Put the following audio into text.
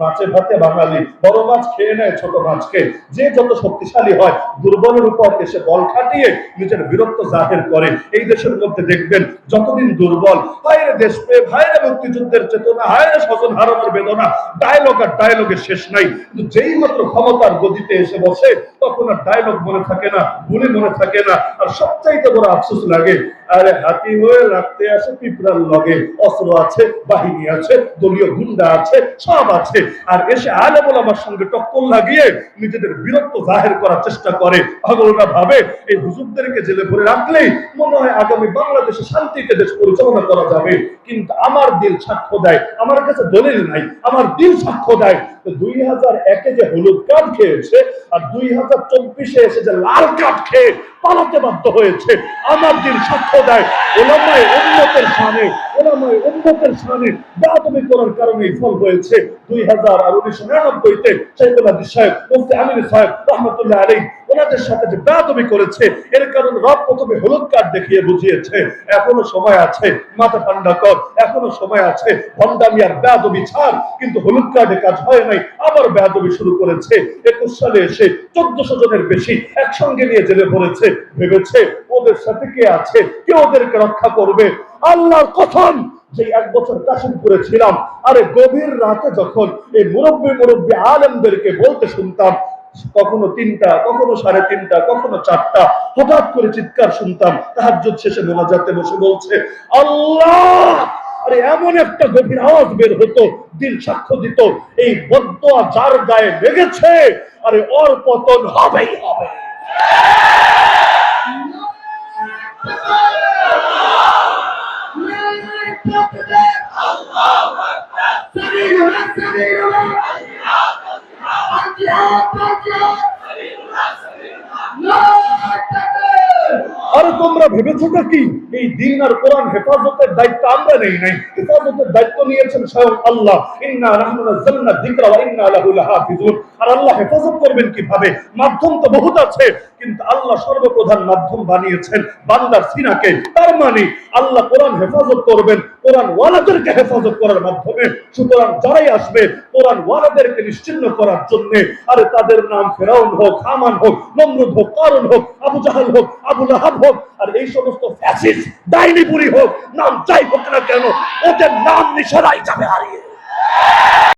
মাছে ভাতে বাঙালি। বড় মাছ খেয়ে নেয়, ছোট মাছকে যে যত শক্তিশালী হয়, দুর্বলের উপর এসে বল খাটিয়ে নিজের বীরত্ব জাহির করে। এই দেশের মধ্যে দেখবেন, যতদিন দুর্বল দেশ পেয়ে ভাইরে মুক্তিযুদ্ধের চেতনা স্বজন হারানোর বেদনা ডায়লগ আর ডায়লগের শেষ নাই। কিন্তু যেই মাত্র ক্ষমতার গদিতে এসে বসে, তখন আর ডায়লগ মনে থাকে না, গুলি মনে থাকে না। আর সবচাইতে বড় আফসোস লাগে আরে হাতি হয়ে রাখতে আসে, পিঁপড়ার লগে। অস্ত্র আছে, বাহিনী আছে, দলীয় গুন্ডা আছে, সব আছে। আর এসে আলে আমার সঙ্গে টক্কর লাগিয়ে নিজেদের বীরত্ব জাহের করার চেষ্টা করে। পাগলরা ভাবে এই হুজুরদেরকে জেলে ভরে রাখলেই মনে হয় আগামী বাংলাদেশে শান্তিতে দেশ পরিচালনা করা যাবে। কিন্তু আমার দিল সাক্ষ্য দেয়, আমার কাছে দলিল নাই, আমার দিল সাক্ষ্য দেয়। দুই হাজার একে যে হলুদ কার্ড খেয়েছে, আর দুই হাজার চব্বিশে এসে যে লাল কার্ড খেয়ে পালাতে বাধ্য হয়েছে। আমার দিন সাক্ষ্য দেয় ওলামায় উন্নতের সামনে ওলামায় সামনে বেআদবি করার কারণে ফল হয়েছে। দুই হাজার আর উনিশশো নিরানব্বইতে সাহেব, মুফতি আমির সাহেব রহমতুল্লাহ আলী ওনাদের সাথে যে বেআদবি করেছে, এর রব প্রথমে হলুদ কার্ড দেখিয়ে বুঝিয়েছে, এখনও সময় আছে, মাথা ঠান্ডা কর, এখনও সময় আছে বেআদবি ছাড়, কিন্তু হলুদ কার্ডে কাজ হয় নাই, আবার বেআদবি শুরু করেছে। একুশ সালে এসে চোদ্দশো জনের বেশি একসঙ্গে নিয়ে জেলে পড়েছে, ভেবেছে ওদের সাথে কে আছে? কে ওদেরকে রক্ষা করবে? আল্লাহর কথন। যে এক বছর কাশিমপুরে ছিলাম আরে গভীর রাতে যখন এই মুরব্বী মুরব্বী আলেমদেরকে বলতে শুনতাম, কখনো তিনটা, কখনো সাড়ে তিনটা, কখনো চারটা, হঠাৎ করে চিৎকার শুনতাম, তাহাজ্জুদ শেষে মোনাজাতে বসে বলছে, আল্লাহ! আরে এমন একটা গভীর আওয়াজ বের হতো, দিল সাক্ষ্য দিত, এই বদ্ধ যার গায়ে লেগেছে, আরে ওর পতন হবেই হবে। আরে তোমরা কি? এই দিন আর কোরআন হেফাজতের দায়িত্ব আমরা নেই, নাই। হেফাজতের দায়িত্ব নিয়েছেন স্বয়ং আল্লাহ। ইন্না যিকরা ওয়া ইন্না লাহু লাহাফিজুন। আর আল্লাহ হেফাজত করবেন কীভাবে? মাধ্যম তো বহুত আছে, কিন্তু আল্লাহ সর্বপ্রধান মাধ্যম বানিয়েছেন বান্দার সিনাকে। তার মানে আল্লাহ কোরআন হেফাজত করবেন কোরআন ওয়ালাদেরকে হেফাজত করার মাধ্যমে সুতরাং যারাই আসবে, কোরআন ওয়ালাদেরকে নিশ্চিন্ন করার জন্য, আরে তাদের নাম ফেরাউন হোক, হামান হোক, নমরুদ হোক কারণ হোক, আবু জাহাল হোক, আবু লাহাব হোক, আর এই সমস্ত ফ্যাসিস ডাইনিপুরি হোক, নাম যাই হোক না কেন, ওদের নাম নিশানাই যাবে হারিয়ে।